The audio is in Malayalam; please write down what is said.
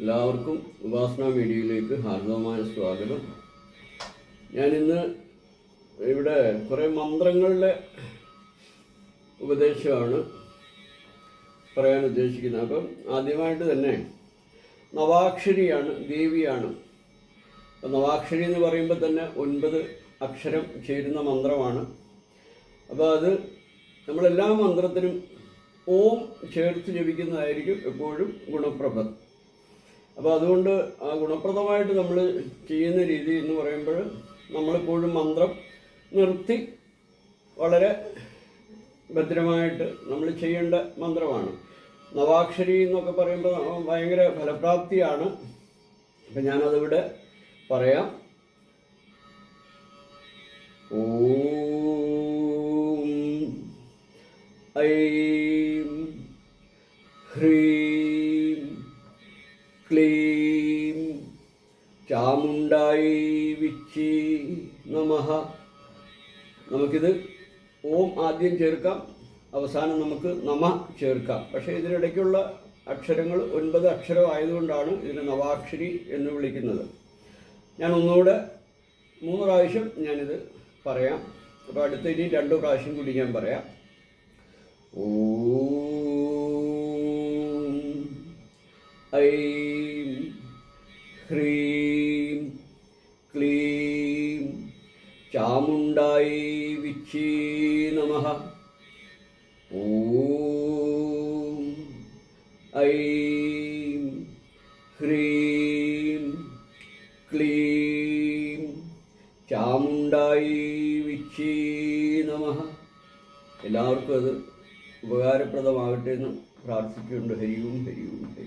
എല്ലാവർക്കും ഉപാസന മീഡിയയിലേക്ക് ഹാർദവമായ സ്വാഗതം. ഞാനിന്ന് ഇവിടെ കുറേ മന്ത്രങ്ങളുടെ ഉപദേശമാണ് പറയാൻ ഉദ്ദേശിക്കുന്നത്. അപ്പം ആദ്യമായിട്ട് തന്നെ നവാക്ഷരിയാണ് ദേവിയാണ്. നവാക്ഷരി എന്ന് പറയുമ്പോൾ തന്നെ ഒൻപത് അക്ഷരം ചേരുന്ന മന്ത്രമാണ്. അപ്പോൾ അത് നമ്മളെല്ലാ മന്ത്രത്തിനും ഓം ചേർത്ത് ജപിക്കുന്നതായിരിക്കും എപ്പോഴും ഗുണപ്രദം അപ്പോൾ അതുകൊണ്ട് ആ ഗുണപ്രദമായിട്ട് നമ്മൾ ചെയ്യുന്ന രീതി എന്ന് പറയുമ്പോൾ നമ്മളെപ്പോഴും മന്ത്രം നിർത്തി വളരെ ഭദ്രമായിട്ട് നമ്മൾ ചെയ്യേണ്ട മന്ത്രമാണ്. നവാക്ഷരി എന്നൊക്കെ പറയുമ്പോൾ ഭയങ്കര ഫലപ്രാപ്തിയാണ്. അപ്പം ഞാനതിവിടെ പറയാം. ഓം ഐ ഹ്രീം ക്ലീം ചാമുണ്ടായി വിച്ചി നമഹ. നമുക്കിത് ഓം ആദ്യം ചേർക്കാം അവസാനം നമുക്ക് നമ ചേർക്കാം. പക്ഷേ ഇതിനിടയ്ക്കുള്ള അക്ഷരങ്ങൾ ഒൻപത് അക്ഷരം ആയതുകൊണ്ടാണ് ഇതിനെ നവാക്ഷരി എന്ന് വിളിക്കുന്നത്. ഞാൻ ഒന്നുകൂടെ മൂന്ന് പ്രാവശ്യം ഞാനിത് പറയാം. അപ്പോൾ അടുത്ത ഇനി രണ്ട് പ്രാവശ്യം കൂടി ഞാൻ പറയാം. ഓം ഐം ഹ്രീം ക്ലീം. ചാമുണ്ടായി വിച്ചീ നമ. ഓം ഐം ഹ്രീം ക്ലീം. ചാമുണ്ടായി വിച്ചീ നമ. എല്ലാവർക്കും അത് ഉപകാരപ്രദമാകട്ടെ എന്ന് പ്രാർത്ഥിക്കുന്നുണ്ട് ഹരിയും ഹരിയും ഹരിയും